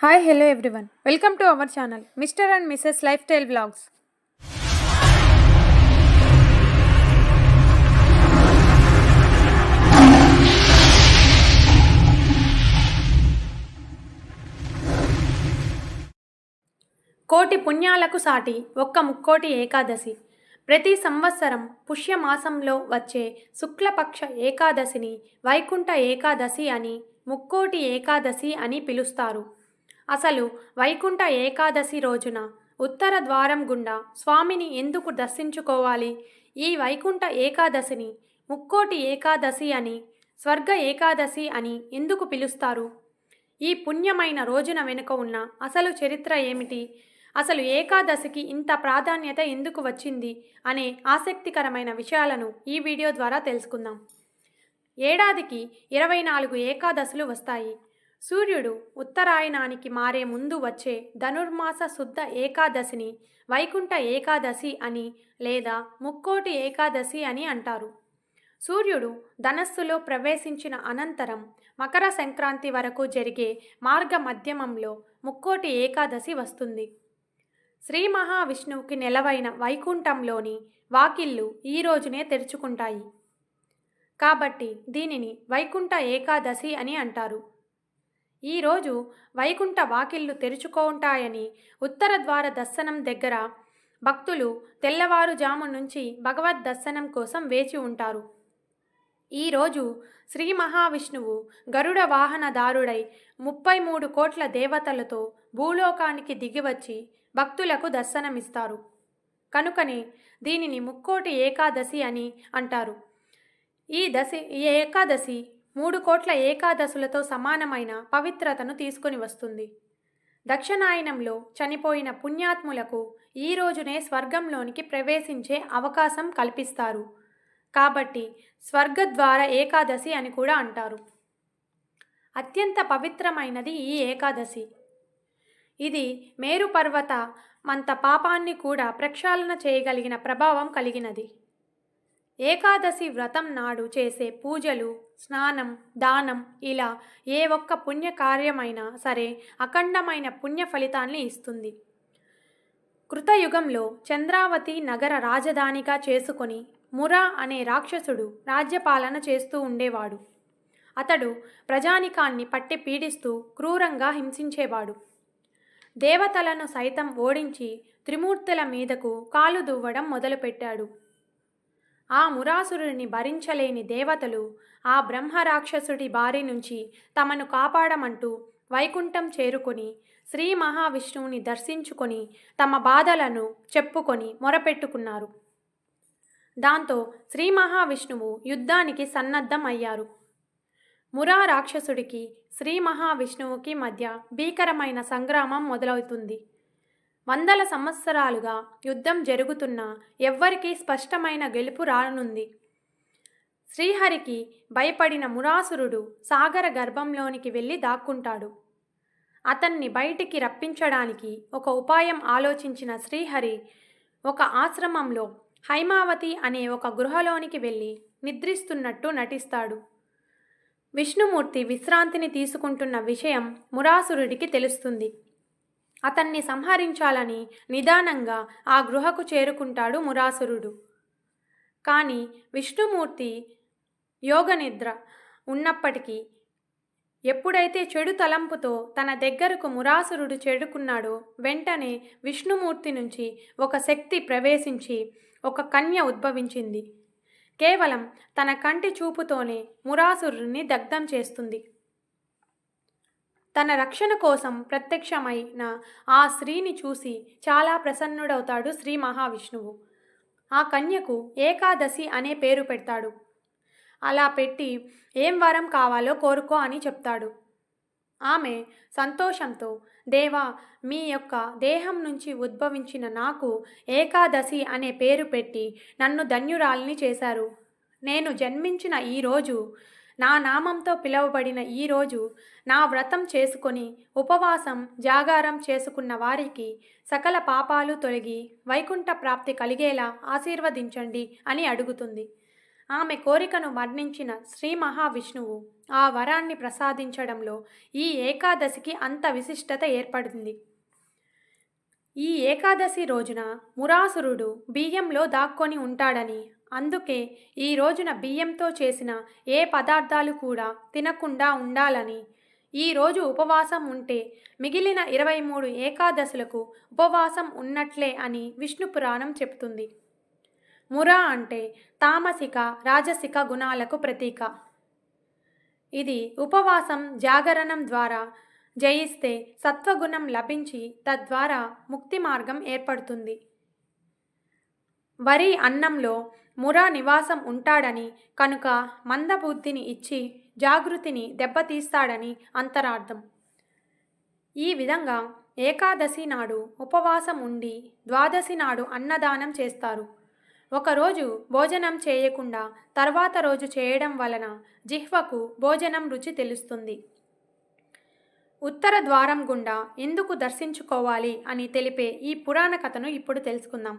Hi hello everyone welcome to our channel mister and Mrs lifestyle blogs కోటి పుణ్యాలకు సాటి ఒక్క ముక్కోటి ఏకాదశి. ప్రతి సంవత్సరం పుష్యమాసంలో వచ్చే శుక్లపక్ష ఏకాదశిని వైకుంఠ ఏకాదశి అని ముక్కోటి ఏకాదశి అని పిలుస్తారు. అసలు వైకుంఠ ఏకాదశి రోజున ఉత్తర ద్వారం గుండా స్వామిని ఎందుకు దర్శించుకోవాలి? ఈ వైకుంఠ ఏకాదశిని ముక్కోటి ఏకాదశి అని స్వర్గ ఏకాదశి అని ఎందుకు పిలుస్తారు? ఈ పుణ్యమైన రోజున వెనుక ఉన్న అసలు చరిత్ర ఏమిటి? అసలు ఏకాదశికి ఇంత ప్రాధాన్యత ఎందుకు వచ్చింది? అనే ఆసక్తికరమైన విషయాలను ఈ వీడియో ద్వారా తెలుసుకుందాం. ఏడాదికి ఇరవై నాలుగు ఏకాదశులు వస్తాయి. సూర్యుడు ఉత్తరాయణానికి మారే ముందు వచ్చే ధనుర్మాస శుద్ధ ఏకాదశిని వైకుంఠ ఏకాదశి అని లేదా ముక్కోటి ఏకాదశి అని అంటారు. సూర్యుడు ధనస్సులో ప్రవేశించిన అనంతరం మకర సంక్రాంతి వరకు జరిగే మార్గ మధ్యమంలో ముక్కోటి ఏకాదశి వస్తుంది. శ్రీ మహావిష్ణువుకి నెలవైన వైకుంఠంలోని వాకిళ్ళు ఈ రోజునే తెరుచుకుంటాయి. కాబట్టి దీనిని వైకుంఠ ఏకాదశి అని అంటారు. ఈరోజు వైకుంఠ వాకిళ్ళు తెరుచుకుంటాయని ఉత్తర ద్వార దర్శనం దగ్గర భక్తులు తెల్లవారుజాము నుంచి భగవద్ దర్శనం కోసం వేచి ఉంటారు. ఈరోజు శ్రీ మహావిష్ణువు గరుడ వాహనదారుడై ముప్పై మూడు కోట్ల దేవతలతో భూలోకానికి దిగివచ్చి భక్తులకు దర్శనమిస్తారు. కనుకనే దీనిని ముక్కోటి ఏకాదశి అని అంటారు. ఈ దశి ఈ ఏకాదశి మూడు కోట్ల ఏకాదశులతో సమానమైన పవిత్రతను తీసుకొని వస్తుంది. దక్షిణాయనంలో చనిపోయిన పుణ్యాత్ములకు ఈ రోజునే స్వర్గంలోనికి ప్రవేశించే అవకాశం కల్పిస్తారు. కాబట్టి స్వర్గద్వార ఏకాదశి అని కూడా అంటారు. అత్యంత పవిత్రమైనది ఈ ఏకాదశి. ఇది మేరు పర్వత మంత పాపాన్ని కూడా ప్రక్షాళన చేయగలిగిన ప్రభావం కలిగినది. ఏకాదశి వ్రతం నాడు చేసే పూజలు స్నానం దానం ఇలా ఏ ఒక్క పుణ్య కార్యమైనా సరే అఖండమైన పుణ్య ఫలితాన్ని ఇస్తుంది. కృతయుగంలో చంద్రావతి నగర రాజధానిగా చేసుకొని మురా అనే రాక్షసుడు రాజ్యపాలన చేస్తూ ఉండేవాడు. అతడు ప్రజానికాన్ని పట్టి పీడిస్తూ క్రూరంగా హింసించేవాడు. దేవతలను సైతం ఓడించి త్రిమూర్తుల మీదకు కాలు దువ్వడం మొదలుపెట్టాడు. ఆ మురాసురుని భరించలేని దేవతలు ఆ బ్రహ్మరాక్షసుడి బారి నుంచి తమను కాపాడమంటూ వైకుంఠం చేరుకొని శ్రీ మహావిష్ణువుని దర్శించుకొని తమ బాధలను చెప్పుకొని మొరపెట్టుకున్నారు. దాంతో శ్రీ మహావిష్ణువు యుద్ధానికి సన్నద్ధం అయ్యారు. మురా రాక్షసుడికి శ్రీ మహావిష్ణువుకి మధ్య భీకరమైన సంగ్రామం మొదలవుతుంది. వందల సంవత్సరాలుగా యుద్ధం జరుగుతున్నా ఎవ్వరికీ స్పష్టమైన గెలుపు రానుంది. శ్రీహరికి భయపడిన మురాసురుడు సాగర గర్భంలోనికి వెళ్ళి దాక్కుంటాడు. అతన్ని బయటికి రప్పించడానికి ఒక ఉపాయం ఆలోచించిన శ్రీహరి ఒక ఆశ్రమంలో హైమావతి అనే ఒక గృహలోనికి వెళ్ళి నిద్రిస్తున్నట్టు నటిస్తాడు. విష్ణుమూర్తి విశ్రాంతిని తీసుకుంటున్న విషయం మురాసురుడికి తెలుస్తుంది. అతన్ని సంహరించాలని నిదానంగా ఆ గృహకు చేరుకుంటాడు మురాసురుడు. కానీ విష్ణుమూర్తి యోగనిద్ర ఉన్నప్పటికీ ఎప్పుడైతే చెడు తలంపుతో తన దగ్గరకు మురాసురుడు చేరుకున్నాడో వెంటనే విష్ణుమూర్తి నుంచి ఒక శక్తి ప్రవేశించి ఒక కన్య ఉద్భవించింది. కేవలం తన కంటి చూపుతోనే మురాసురుని దగ్ధం చేస్తుంది. తన రక్షణ కోసం ప్రత్యక్షమైన ఆ స్త్రీని చూసి చాలా ప్రసన్నుడవుతాడు శ్రీ మహావిష్ణువు. ఆ కన్యకు ఏకాదశి అనే పేరు పెడతాడు. అలా పెట్టి ఏం వరం కావాలో కోరుకో అని చెప్తాడు. ఆమె సంతోషంతో దేవా మీ యొక్క దేహం నుంచి ఉద్భవించిన నాకు ఏకాదశి అనే పేరు పెట్టి నన్ను ధన్యురాలిని చేశారు. నేను జన్మించిన ఈరోజు నా నామంతో పిలువబడిన ఈరోజు నా వ్రతం చేసుకొని ఉపవాసం జాగారం చేసుకున్న వారికి సకల పాపాలు తొలగి వైకుంఠ ప్రాప్తి కలిగేలా ఆశీర్వదించండి అని అడుగుతుంది. ఆమె కోరికను మర్ణించిన శ్రీ మహావిష్ణువు ఆ వరాన్ని ప్రసాదించడంలో ఈ ఏకాదశికి అంత విశిష్టత ఏర్పడింది. ఈ ఏకాదశి రోజున మురాసురుడు బియ్యంలో దాక్కొని ఉంటాడని అందుకే ఈ రోజున బియ్యంతో చేసిన ఏ పదార్థాలు కూడా తినకుండా ఉండాలని. ఈ రోజు ఉపవాసం ఉంటే మిగిలిన ఇరవై మూడు ఏకాదశులకు ఉపవాసం ఉన్నట్లే అని విష్ణు పురాణం చెప్తుంది. మురా అంటే తామసిక రాజసిక గుణాలకు ప్రతీక. ఇది ఉపవాసం జాగరణం ద్వారా జయిస్తే సత్వగుణం లభించి తద్వారా ముక్తి మార్గం ఏర్పడుతుంది. వరి అన్నంలో మురా నివాసం ఉంటాడని కనుక మందబుద్ధిని ఇచ్చి జాగృతిని దెబ్బతీస్తాడని అంతరార్థం. ఈ విధంగా ఏకాదశి నాడు ఉపవాసం ఉండి ద్వాదశి నాడు అన్నదానం చేస్తారు. ఒకరోజు భోజనం చేయకుండా తర్వాత రోజు చేయడం వలన జిహ్వకు భోజనం రుచి తెలుస్తుంది. ఉత్తర ద్వారం గుండా ఎందుకు దర్శించుకోవాలి అని తెలిపే ఈ పురాణ కథను ఇప్పుడు తెలుసుకుందాం.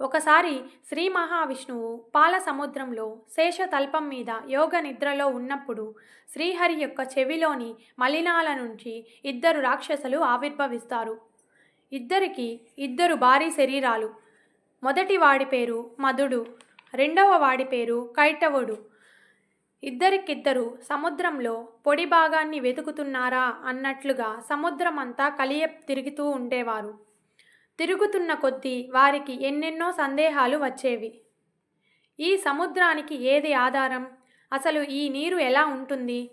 ఒకసారి శ్రీ మహావిష్ణువు పాల సముద్రంలో శేషతల్పం మీద యోగ నిద్రలో ఉన్నప్పుడు శ్రీహరి యొక్క చెవిలోని మలినాల నుంచి ఇద్దరు రాక్షసులు ఆవిర్భవిస్తారు. ఇద్దరికి ఇద్దరు భారీ శరీరాలు. మొదటి వాడి పేరు మధుడు రెండవ వాడి పేరు కైటవుడు. ఇద్దరికిద్దరు సముద్రంలో పొడి భాగాన్ని వెతుకుతున్నారా అన్నట్లుగా సముద్రమంతా కలియ తిరుగుతూ ఉండేవారు. తిరుగుతున్న కొద్దీ వారికి ఎన్నెన్నో సందేహాలు వచ్చేవి. ఈ సముద్రానికి ఏది ఆధారం? అసలు ఈ నీరు ఎలా ఉంటుంది?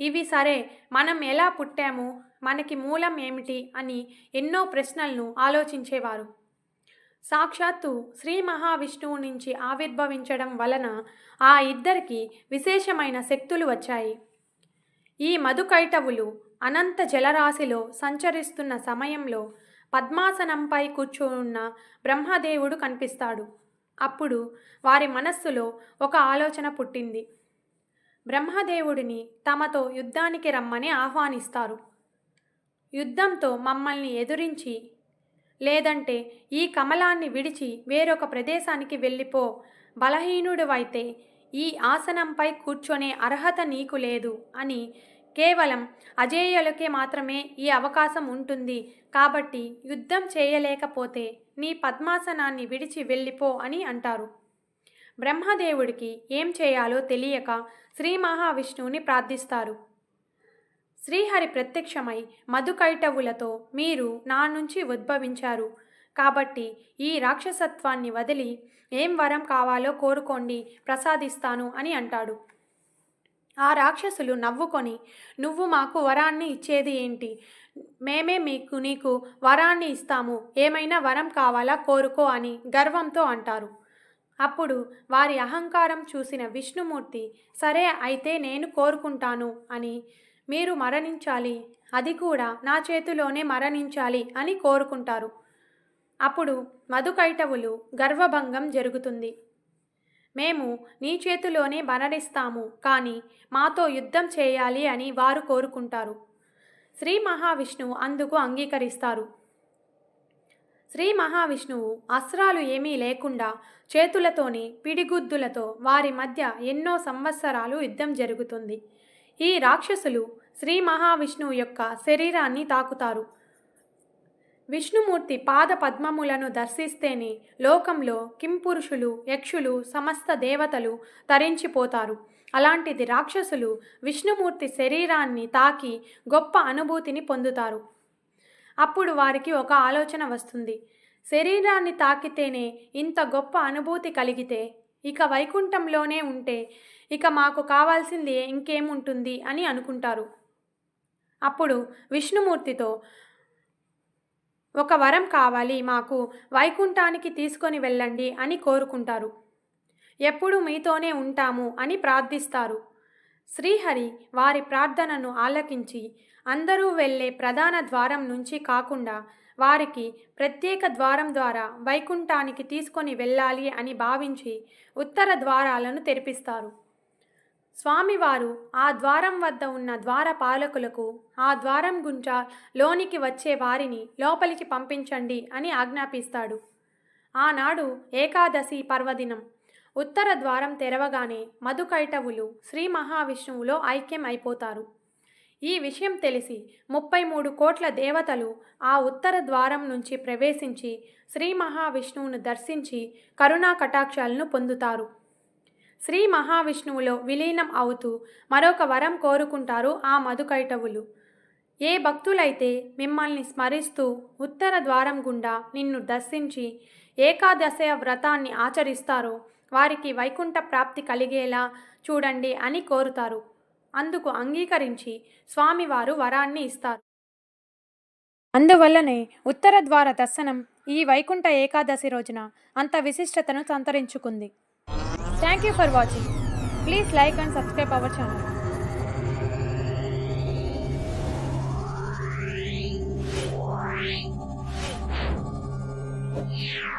ఇవి సరే మనం ఎలా పుట్టాము? మనకి మూలం ఏమిటి? అని ఎన్నో ప్రశ్నలను ఆలోచించేవారు. సాక్షాత్తు శ్రీ మహావిష్ణువు నుంచి ఆవిర్భవించడం వలన ఆ ఇద్దరికి విశేషమైన శక్తులు వచ్చాయి. ఈ మధుకైటవులు అనంత జలరాశిలో సంచరిస్తున్న సమయంలో పద్మాసనంపై కూర్చున్న బ్రహ్మదేవుడు కనిపిస్తాడు. అప్పుడు వారి మనస్సులో ఒక ఆలోచన పుట్టింది. బ్రహ్మదేవుడిని తమతో యుద్ధానికి రమ్మని ఆహ్వానిస్తారు. యుద్ధంతో మమ్మల్ని ఎదురించి లేదంటే ఈ కమలాన్ని విడిచి వేరొక ప్రదేశానికి వెళ్ళిపో బలహీనుడివైతే ఈ ఆసనంపై కూర్చొనే అర్హత నీకు లేదు అని కేవలం అజేయులకే మాత్రమే ఈ అవకాశం ఉంటుంది. కాబట్టి యుద్ధం చేయలేకపోతే నీ పద్మాసనాన్ని విడిచి వెళ్ళిపో అని అంటారు. బ్రహ్మదేవుడికి ఏం చేయాలో తెలియక శ్రీ మహావిష్ణువుని ప్రార్థిస్తారు. శ్రీహరి ప్రత్యక్షమై మధుకైటవులతో మీరు నా నుంచి ఉద్భవించారు. కాబట్టి ఈ రాక్షసత్వాన్ని వదిలి ఏం వరం కావాలో కోరుకోండి ప్రసాదిస్తాను అని అంటాడు. ఆ రాక్షసులు నవ్వుకొని నువ్వు మాకు వరాన్ని ఇచ్చేది ఏంటి? మేమే మీకు నీకు వరాన్ని ఇస్తాము. ఏమైనా వరం కావాలా కోరుకో అని గర్వంతో అంటారు. అప్పుడు వారి అహంకారం చూసిన విష్ణుమూర్తి సరే అయితే నేను కోరుకుంటాను అని మీరు మరణించాలి. అది కూడా నా చేతిలోనే మరణించాలి అని కోరుకుంటారు. అప్పుడు మధుకైటవులు గర్వభంగం జరుగుతుంది. మేము నీ చేతిలోనే మరణిస్తాము కానీ మాతో యుద్ధం చేయాలి అని వారు కోరుకుంటారు. శ్రీ మహావిష్ణువు అందుకు అంగీకరిస్తారు. శ్రీ మహావిష్ణువు అస్త్రాలు ఏమీ లేకుండా చేతులతోని పిడిగుద్దులతో వారి మధ్య ఎన్నో సంవత్సరాలు యుద్ధం జరుగుతుంది. ఈ రాక్షసులు శ్రీ మహావిష్ణువు యొక్క శరీరాన్ని తాకుతారు. విష్ణుమూర్తి పాద పద్మములను దర్శిస్తేనే లోకంలో కింపురుషులు యక్షులు సమస్త దేవతలు తరించిపోతారు. అలాంటిది రాక్షసులు విష్ణుమూర్తి శరీరాన్ని తాకి గొప్ప అనుభూతిని పొందుతారు. అప్పుడు వారికి ఒక ఆలోచన వస్తుంది. శరీరాన్ని తాకితేనే ఇంత గొప్ప అనుభూతి కలిగితే ఇక వైకుంఠంలోనే ఉంటే ఇక మాకు కావాల్సింది ఇంకేముంటుంది అని అనుకుంటారు. అప్పుడు విష్ణుమూర్తితో ఒక వరం కావాలి మాకు వైకుంఠానికి తీసుకొని వెళ్ళండి అని కోరుకుంటారు. ఎప్పుడు మీతోనే ఉంటాము అని ప్రార్థిస్తారు. శ్రీహరి వారి ప్రార్థనను ఆలకించి అందరూ వెళ్ళే ప్రధాన ద్వారం నుంచి కాకుండా వారికి ప్రత్యేక ద్వారం ద్వారా వైకుంఠానికి తీసుకొని వెళ్ళాలి అని భావించి ఉత్తర ద్వారాలను తెరిపిస్తారు. స్వామివారు ఆ ద్వారం వద్ద ఉన్న ద్వార పాలకులకు ఆ ద్వారం గుండా లోనికి వచ్చే వారిని లోపలికి పంపించండి అని ఆజ్ఞాపిస్తాడు. ఆనాడు ఏకాదశి పర్వదినం. ఉత్తర ద్వారం తెరవగానే మధుకైటవులు శ్రీ మహావిష్ణువులో ఐక్యం అయిపోతారు. ఈ విషయం తెలిసి ముప్పై మూడు కోట్ల దేవతలు ఆ ఉత్తర ద్వారం నుంచి ప్రవేశించి శ్రీ మహావిష్ణువును దర్శించి కరుణా కటాక్షాలను పొందుతారు. శ్రీ మహావిష్ణువులో విలీనం అవుతూ మరొక వరం కోరుకుంటారు ఆ మధుకైటవులు. ఏ భక్తులైతే మిమ్మల్ని స్మరిస్తూ ఉత్తర ద్వారం గుండా నిన్ను దర్శించి ఏకాదశ వ్రతాన్ని ఆచరిస్తారో వారికి వైకుంఠ ప్రాప్తి కలిగేలా చూడండి అని కోరుతారు. అందుకు అంగీకరించి స్వామివారు వరాన్ని ఇస్తారు. అందువల్లనే ఉత్తర ద్వార దర్శనం ఈ వైకుంఠ ఏకాదశి రోజున అంత విశిష్టతను సంతరించుకుంది. Thank you for watching. Please like and subscribe our channel. Yeah.